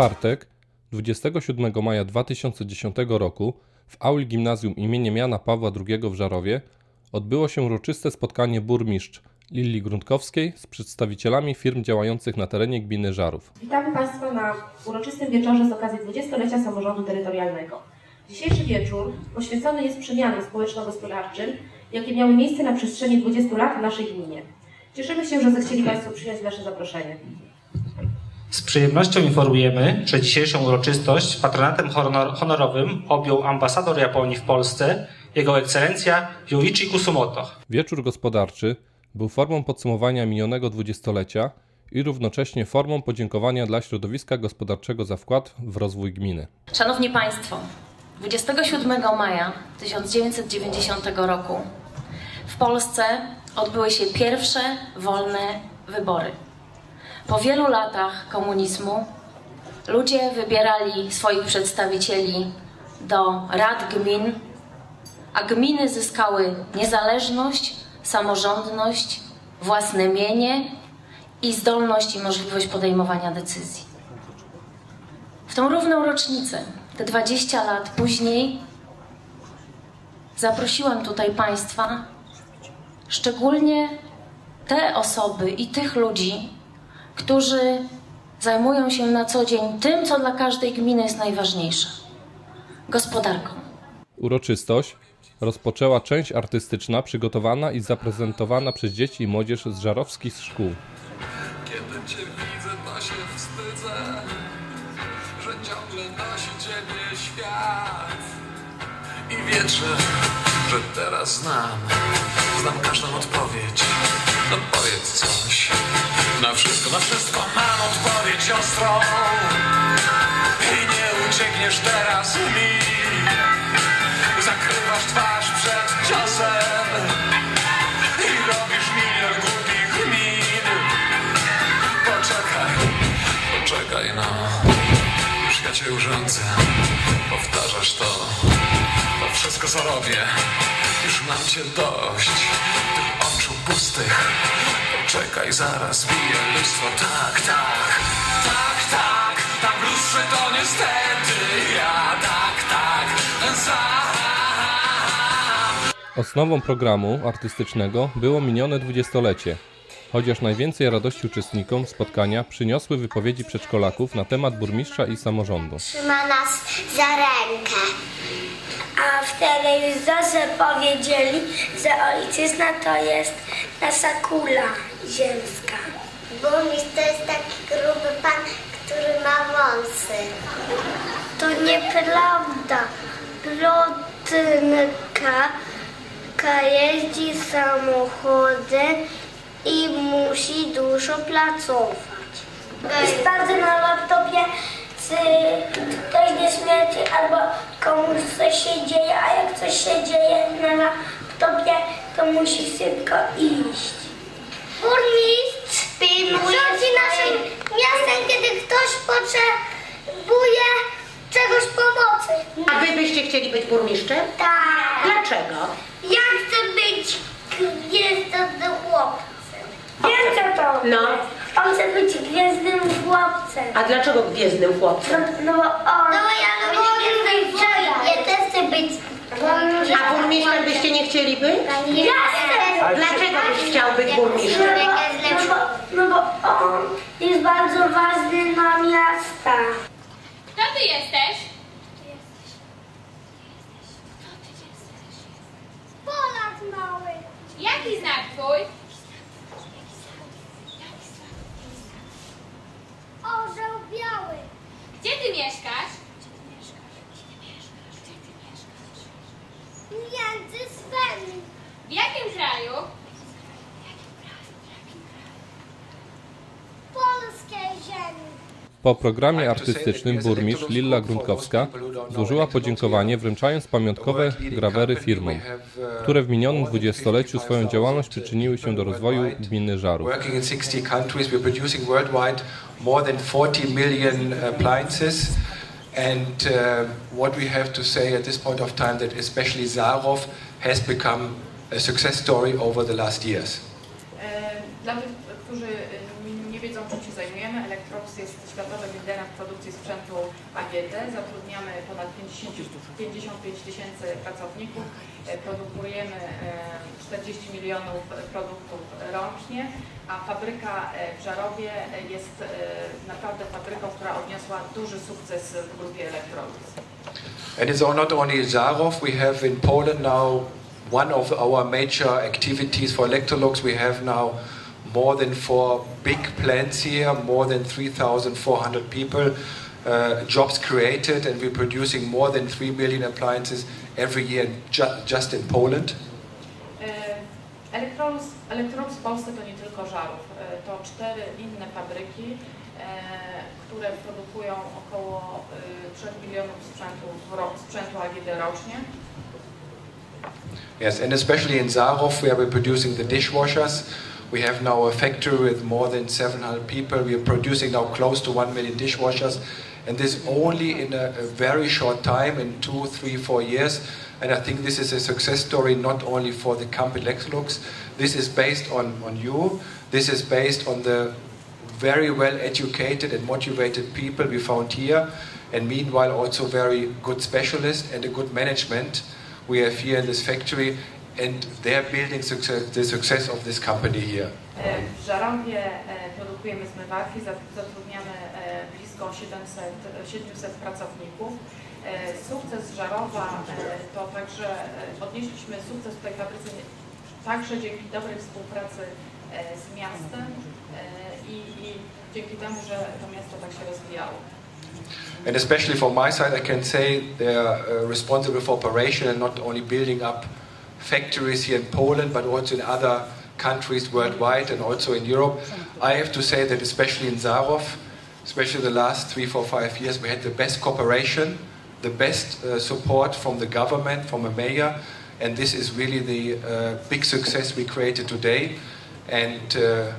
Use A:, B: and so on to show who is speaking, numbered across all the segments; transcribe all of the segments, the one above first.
A: czwartek, 27 maja 2010 roku w auli gimnazjum imieniem Jana Pawła II w Żarowie odbyło się uroczyste spotkanie burmistrz Lilii Gruntkowskiej z przedstawicielami firm działających na terenie gminy Żarów.
B: Witamy Państwa na uroczystym wieczorze z okazji 20-lecia samorządu terytorialnego. Dzisiejszy wieczór poświęcony jest przemianom społeczno-gospodarczym, jakie miały miejsce na przestrzeni 20 lat w naszej gminie. Cieszymy się, że zechcieli Państwo przyjąć nasze zaproszenie.
C: Z przyjemnością informujemy, że dzisiejszą uroczystość patronatem honor honorowym objął ambasador Japonii w Polsce, jego ekscelencja Yoichi Kusumoto.
A: Wieczór gospodarczy był formą podsumowania minionego dwudziestolecia i równocześnie formą podziękowania dla środowiska gospodarczego za wkład w rozwój gminy.
D: Szanowni Państwo, 27 maja 1990 roku w Polsce odbyły się pierwsze wolne wybory. Po wielu latach komunizmu ludzie wybierali swoich przedstawicieli do rad gmin, a gminy zyskały niezależność, samorządność, własne mienie i zdolność i możliwość podejmowania decyzji. W tą równą rocznicę, te 20 lat później, zaprosiłam tutaj Państwa, szczególnie te osoby i tych ludzi, którzy zajmują się na co dzień tym, co dla każdej gminy jest najważniejsze gospodarką.
A: Uroczystość rozpoczęła część artystyczna przygotowana i zaprezentowana przez dzieci i młodzież z żarowskich szkół.
E: Kiedy cię widzę, to się wstydzę, że ciągle nosi ciebie świat. I wierzę, że teraz znam, znam każdą odpowiedź. No powiedz coś. Na wszystko, na wszystko mam odpowiedź ostrą. I nie uciekniesz teraz mi. Zakrywasz twarz przed ciosem. I robisz milion głupich. Poczekaj, poczekaj no Już ja cię urządzę Powtarzasz to To wszystko co robię Już mam cię dość Tych oczu pustych. Poczekaj, zaraz bije lustro Tak, tak, tak, tak Tam w lustrze to niestety. Ja, tak, tak Sam
A: Osnową programu artystycznego było minione dwudziestolecie, chociaż najwięcej radości uczestnikom spotkania przyniosły wypowiedzi przedszkolaków na temat burmistrza i samorządu.
F: trzyma nas za rękę. A w telewizorze powiedzieli, że ojczyzna to jest nasza kula ziemska. Burmistrz to jest taki gruby pan, który ma wąsy. To nieprawda. Plotynka ka jeździ samochodem i musi dużo pracować. Sprawdzę na laptopie, czy ktoś nie śmierci albo komuś coś się dzieje, a jak coś się dzieje na laptopie, to musi szybko iść. Burmistrz rządzi naszym miastem, kiedy ktoś potrzebuje czegoś pomocy.
G: A wy byście chcieli być burmistrzem?
F: Tak.
G: Dlaczego?
F: Ja chcę być gwiazdowym chłopcem. Wiem co to
G: No.
F: On chce być gwiazdnym chłopcem.
G: A dlaczego gwiezdnym
F: No,
G: chłopcem?
F: no bo on... No ja lubię gwiazdnej Ja też chcę być...
G: A burmistrzem byście nie chcieli być?
F: Jasne!
G: Dlaczego byś chciał być
F: No
G: burmistrzem?
F: bo, no, bo, no bo on jest bardzo ważny na miasta.
H: Kto ty jesteś?
F: Polak mały.
H: Jaki znak twój?
A: Po programie artystycznym burmistrz Lilla Grunkowska złożyła podziękowanie wręczając pamiątkowe grawery firmom, które w minionym dwudziestoleciu swoją działalność przyczyniły się do rozwoju gminy Żarów.
I: Working in 60 countries, we're producing worldwide more than 40 million appliances. And uh, what we have to say at this point of time that especially Zarov has become a success story over the last years.
J: E, Dla tych, którzy e, nie wiedzą, czym się zajmujemy, Elektrops jest światowym liderem w produkcji sprzętu AGD. Zatrudniamy ponad 50, 55 tysięcy pracowników. E, Produkujemy e, 40 milionów produktów rocznie, a fabryka e, w Żarowie e, jest e, naprawdę fabryką, która odniosła duży sukces w grupie Electrolux.
I: And it's not only Zarov, we have in Poland now one of our major activities for Electrolux. We have now more than four big plants here, more than 3,400 people, uh, jobs created, and we're producing more than 3 million appliances every year ju- just in Poland.
J: E, Electrolux, Electrolux w Polsce to nie tylko Żarów, to cztery inne fabryki, które produkują około e, 3 milionów sprzętów, ro- sprzętu AGD rocznie.
I: Yes, and especially in Zarov, where we're producing the dishwashers. We have now a factory with more than 700 people. We are producing now close to 1 million dishwashers, and this only in a, a very short time, in two, three, four years. And I think this is a success story not only for the company Lexlux. This is based on, on you. This is based on the very well educated and motivated people we found here, and meanwhile also very good specialists and a good management we have here in this factory, and they're building success, the success of this company here.
J: E, W Żarowie e, produkujemy zmywarki, za- zatrudniamy e, blisko 700, 700 pracowników. Sukces Żarowa to także, odnieśliśmy sukces w tej fabryce także dzięki dobrej współpracy z miastem i, i dzięki temu, że to miasto tak się rozwijało.
I: And especially from my side, I can say they're uh, responsible for operation and not only building up factories here in Poland, but also in other countries worldwide and also in Europe. I have to say that especially in Zarov, especially the last three, four, five years, we had the best cooperation, the best uh, support from the government, from a mayor, and this is really the uh, big success we created today. And uh,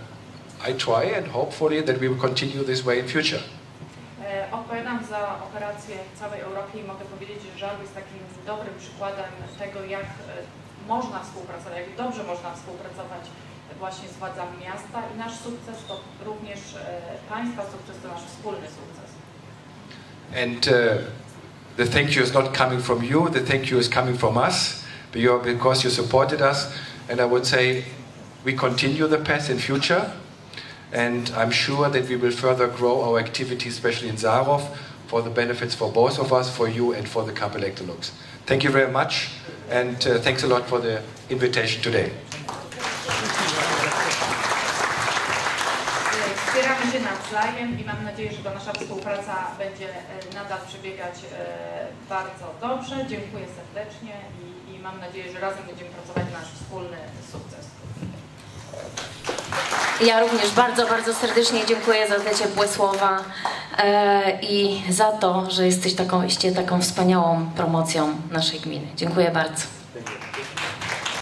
I: I try and hopefully that we will continue this way in future.
J: Odpowiadam za operacje w całej Europie i mogę powiedzieć, że Żar jest takim dobrym przykładem tego, jak można współpracować, jak dobrze można współpracować właśnie z władzami miasta i nasz sukces to również e, Państwa sukces, to nasz wspólny sukces.
I: And uh, the thank you is not coming from you, the thank you is coming from us because you supported us. And I would say we continue the path in future. And I'm sure that we will further grow our activities, especially in Zarov, for the benefits for both of us, for you, and for the couple Electrolux. Thank you very much, and uh, thanks a lot for the invitation today.
J: Wspieramy się nawzajem i mam nadzieję, że ta nasza współpraca będzie e, nadal przebiegać e, bardzo dobrze. Dziękuję serdecznie i, i mam nadzieję, że razem będziemy pracować na nasz wspólny sukces.
D: Ja również bardzo, bardzo serdecznie dziękuję za te ciepłe słowa i za to, że jesteś taką, taką wspaniałą promocją naszej gminy. Dziękuję bardzo.